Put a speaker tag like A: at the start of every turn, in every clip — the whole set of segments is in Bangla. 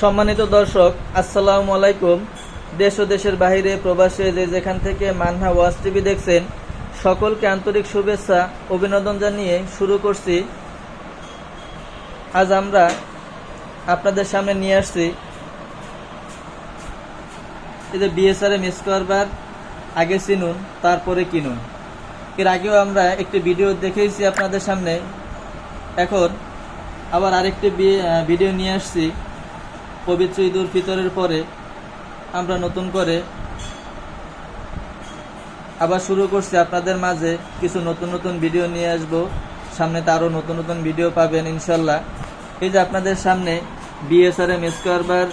A: সম্মানিত দর্শক, আসসালামু আলাইকুম। দেশ ও দেশের বাইরে প্রবাসে যে যেখান থেকে মান্না ওয়াজ টিভি দেখছেন, সকলকে আন্তরিক শুভেচ্ছা, অভিনন্দন জানিয়ে শুরু করছি। আজ আমরা আপনাদের সামনে নিয়ে আসছি। এই যে বিএসআরএম স্কোয়ার বার আগে চিনুন, তারপরে কিনুন। এর আগেও আমরা একটি ভিডিও দেখেছি আপনাদের সামনে। এখন আবার আরেকটি ভিডিও নিয়ে আসছি। পবিত্র ঈদ উল ফিতরের পরে আমরা নতুন করে আবার শুরু করছি। আপনাদের মাঝে কিছু নতুন নতুন ভিডিও নিয়ে আসব। সামনে তো আরও নতুন নতুন ভিডিও পাবেন, ইনশাল্লাহ। এই যে আপনাদের সামনে বিএসআরএম স্কোয়ার বার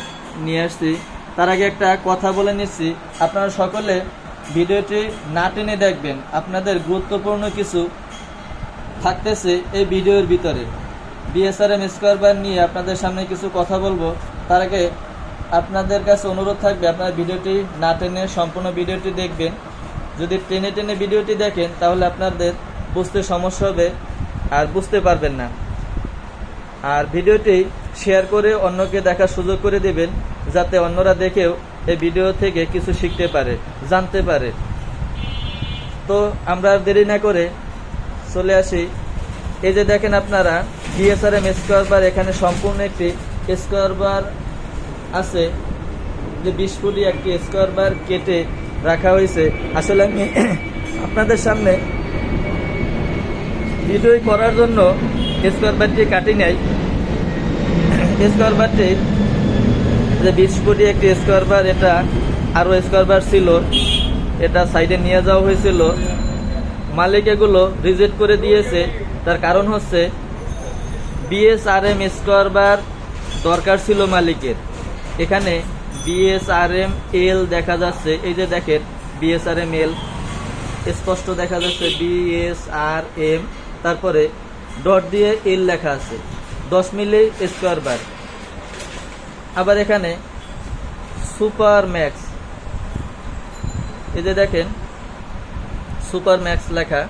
A: নিয়ে আসছি। তার আগে একটা কথা বলে নিচ্ছি। আপনারা সকলে ভিডিওটি না টেনে দেখবেন। আপনাদের গুরুত্বপূর্ণ কিছু থাকতেছে এই ভিডিওর ভিতরে। বিএসআরএম স্কোয়ার বার নিয়ে আপনাদের সামনে কিছু কথা বলব। তার আগে আপনাদের কাছে অনুরোধ থাকবে, আপনারা ভিডিওটি না টেনে সম্পূর্ণ ভিডিওটি দেখবেন। যদি টেনে টেনে ভিডিওটি দেখেন, তাহলে আপনাদের বুঝতে সমস্যা হবে আর বুঝতে পারবেন না। আর ভিডিওটি শেয়ার করে অন্যকে দেখার সুযোগ করে দেবেন, যাতে অন্যরা দেখেও এই ভিডিও থেকে কিছু শিখতে পারে, জানতে পারে। তো আমরা দেরি না করে চলে আসি। এই যে দেখেন আপনারা ডিএসআরএম স্কোয়ার বার এখানে সম্পূর্ণ একটি স্কোয়ার বার আছে যে বিশ ফুটি একটি স্কোয়ার বার কেটে রাখা হয়েছে। আসলে আমি আপনাদের সামনে ভিডিও করার জন্য স্কোয়ার বারটি কাটি নাই। স্কোয়ার বারটি যে বিশ ফুটি একটি স্কোয়ার বার, এটা আরও স্কোয়ার বার ছিল, এটা সাইডে নিয়ে যাওয়া হয়েছিল। মালিক এগুলো রিজেক্ট করে দিয়েছে। তার কারণ হচ্ছে বিএসআরএম স্কোয়ার বার দরকার ছিল মালিকের। এখানে বিএসআরএম এল দেখা যাচ্ছে। এই যে দেখেন বিএসআরএম এল স্পষ্ট দেখা যাচ্ছে বিএসআরএম তারপরে ডট দিয়ে এল লেখা আছে। দশ মিলি স্কোয়ার বার আবার এখানে সুপার ম্যাক্স এই যে দেখেন সুপার ম্যাক্স লেখা।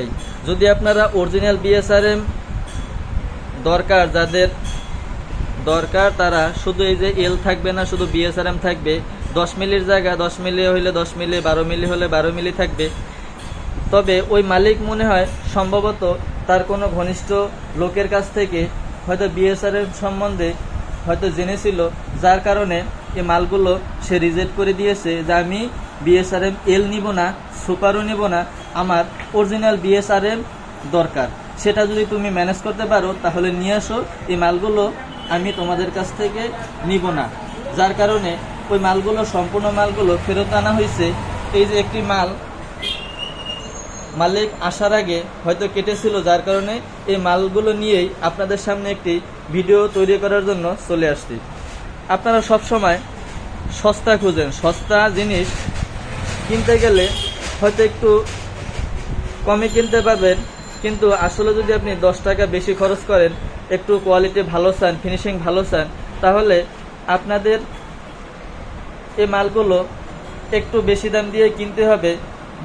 A: এই, যদি আপনারা অরিজিনাল বিএসআরএম দরকার, যাদের দরকার তারা শুধু এই যে এল থাকবে না, শুধু বিএসআরএম থাকবে। দশ মিলির জায়গা, দশ মিলি হইলে দশ মিলি, বারো মিলি হলে বারো মিলি থাকবে। তবে ওই মালিক মনে হয় সম্ভবত তার কোনো ঘনিষ্ঠ লোকের কাছ থেকে হয়তো বিএসআরএম সম্বন্ধে হয়তো জেনেছিল, যার কারণে এই মালগুলো সে রিজেক্ট করে দিয়েছে যে আমি বিএসআরএম এল নিব না সুপারও নিব না, আমার অরিজিনাল বিএসআরএম দরকার। সেটা যদি তুমি ম্যানেজ করতে পারো, তাহলে নিয়ে আসো এই মালগুলো আমি তোমাদের কাছ থেকে নিব না। যার কারণে ওই মালগুলো, সম্পূর্ণ মালগুলো ফেরত আনা হয়েছে। এই যে একটি মাল, মালিক আসার আগে হয়তো কেটেছিল, যার কারণে এই মালগুলো নিয়েই আপনাদের সামনে একটি ভিডিও তৈরি করার জন্য চলে আসছি। আপনারা সব সময় সস্তা খুঁজেন। সস্তা জিনিস কিনতে গেলে হয়তো একটু কমে কিনতে পারবেন। কিন্তু আসলে যদি আপনি দশ টাকা বেশি খরচ করেন একটু কোয়ালিটি ভালো চান ফিনিশিং ভালো চান, তাহলে আপনাদের এই মালগুলো একটু বেশি দাম দিয়ে কিনতে হবে।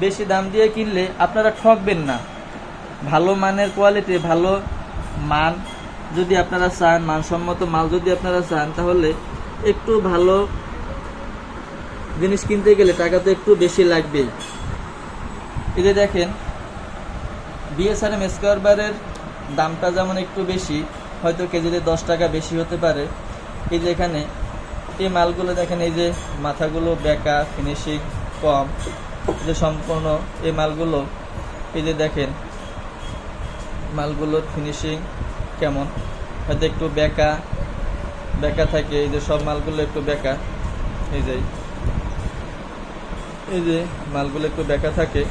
A: বেশি দাম দিয়ে কিনলে আপনারা ঠকবেন না। ভালো মানের কোয়ালিটি ভালো মান যদি আপনারা চান, মানসম্মত মাল যদি আপনারা চান, তাহলে একটু ভালো জিনিস কিনতে গেলে টাকা তো একটু বেশি লাগবেই। এই যে দেখেন বিএসআরএম স্কোয়ার বারের দামটা যেমন একটু বেশি, হয়তো কেজিতে দশ টাকা বেশি হতে পারে। এই যে এখানে, এই মালগুলো দেখেন, এই যে মাথাগুলো বেকা ফিনিশিং কম, যে সম্পূর্ণ এই মালগুলো, এই যে দেখেন, মালগুলোর ফিনিশিং কেমন? হয়তো একটু বেকা বেকা থাকে, এই যে সব মালগুলো একটু বেকা, এই যে এই যে মালগুলো একটু বেকা থাকে।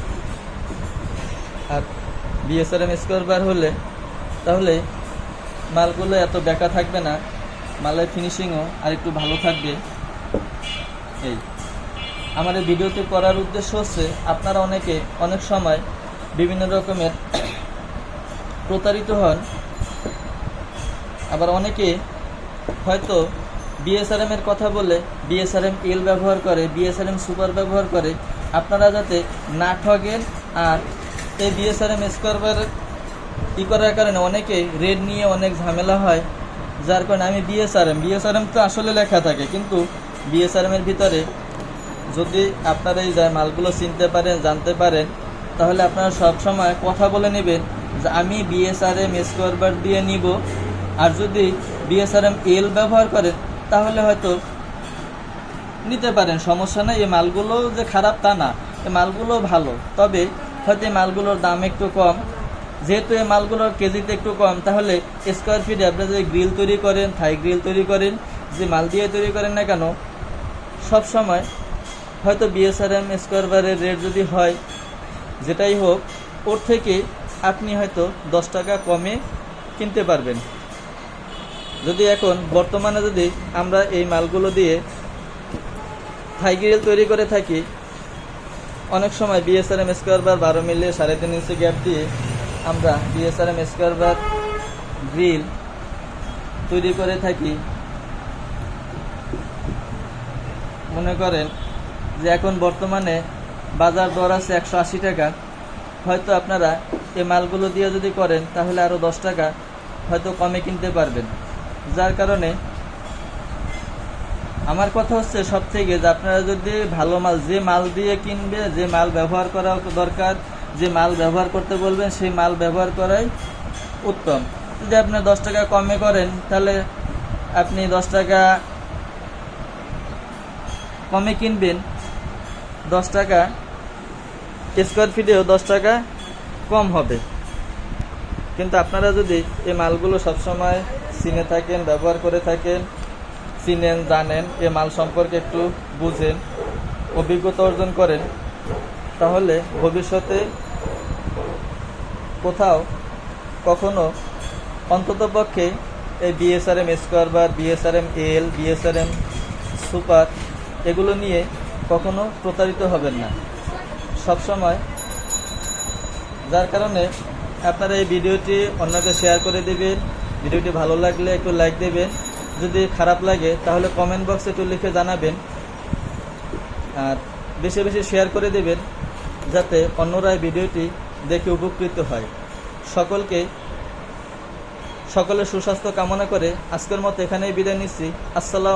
A: আর বিএসআরএম স্কোয়ার বার হলে তাহলে মালগুলো এত বেকা থাকবে না, মালের ফিনিশিংও আর একটু ভালো থাকবে। এই। এই ভিডিওতে করার উদ্দেশ্য হচ্ছে, আপনারা অনেকে অনেক সময় বিভিন্ন রকমের প্রতারিত হন। আবার অনেকে হয়তো বিএসআরএম এর কথা বলে বিএসআরএম এল ব্যবহার করে বিএসআরএম সুপার ব্যবহার করে। আপনারা যাতে না ঠগেন আর এই বিএসআরএম স্কোয়ার ই করার কারণে অনেকে রেড নিয়ে অনেক ঝামেলা হয়, যার কারণে আমি বিএসআরএম বিএসআরএম তো আসলে লেখা থাকে, কিন্তু বিএসআরএম এর ভিতরে যদি আপনারা এই মালগুলো চিনতে পারেন, জানতে পারেন, তাহলে আপনারা সব সময় কথা বলে নেবেন যে আমি বিএসআরএম স্কোয়ার বার দিয়ে নিব। আর যদি বিএসআরএম এল ব্যবহার করেন, তাহলে হয়তো নিতে পারেন, সমস্যা নেই, এই মালগুলো যে খারাপ তা না, এই মালগুলো ভালো, তবে হয়তো এই মালগুলোর দাম একটু কম। যেহেতু এই মালগুলোর কেজিতে একটু কম, তাহলে স্কোয়ার ফিটে আপনি যদি গ্রিল তৈরি করেন থাই গ্রিল তৈরি করেন, যে মাল দিয়ে তৈরি করেন না কেন, সব সময় হয়তো বিএসআরএম স্কোয়ার বারের রেট যদি হয়, যেটাই হোক, ওর থেকে আপনি হয়তো দশ টাকা কমে কিনতে পারবেন। যদি এখন বর্তমানে যদি আমরা এই মালগুলো দিয়ে থাই গ্রিল তৈরি করে থাকি, অনেক সময় বিএসআরএম স্কোয়ার বার বারো মিলে সাড়ে তিন ইঞ্চি গ্যাপ দিয়ে আমরা বিএসআরএম স্কোয়ার বার গ্রিল তৈরি করে থাকি। মনে করেন যে এখন বর্তমানে বাজার দর আছে একশো আশি টাকা। হয়তো আপনারা এই মালগুলো দিয়ে যদি করেন, তাহলে আরও দশ টাকা হয়তো কমে কিনতে পারবেন। যার কারণে আমার কথা হচ্ছে সব থেকে যে আপনারা যদি ভালো মাল, যে মাল দিয়ে কিনবে, যে মাল ব্যবহার করা দরকার যে মাল ব্যবহার করতে বলবেন, সেই মাল ব্যবহার করাই উত্তম। যদি আপনি দশ টাকা কমে করেন, তাহলে আপনি দশ টাকা কমে কিনবেন। দশ টাকা স্কোয়ার ফিটেও দশ টাকা কম হবে। কিন্তু আপনারা যদি এই মালগুলো সবসময় চিনে থাকেন, ব্যবহার করে থাকেন, চিনেন, জানেন, এ মাল সম্পর্কে একটু বুঝেন, অভিজ্ঞতা অর্জন করেন তাহলে ভবিষ্যতে কোথাও কখনো অন্ততপক্ষে এই BSRM square bar BSRM L BSRM super এগুলো নিয়ে কখনো প্রতারিত হবেন না। সবসময় যার কারণে আপনারা এই ভিডিওটি অন্যকে শেয়ার করে দেবেন, ভিডিওটি ভালো লাগলে একটু লাইক দেবেন, যদি খারাপ লাগে তাহলে কমেন্ট বক্সে একটু লিখে জানাবেন, আর বেশি বেশি শেয়ার করে দেবেন। যাতে অন্যরা ভিডিওটি দেখে উপকৃত হয়। সকলকে, সকলের সুস্বাস্থ্য কামনা করে আজকের মতো এখানেই বিদায় নিচ্ছি। আসসালাম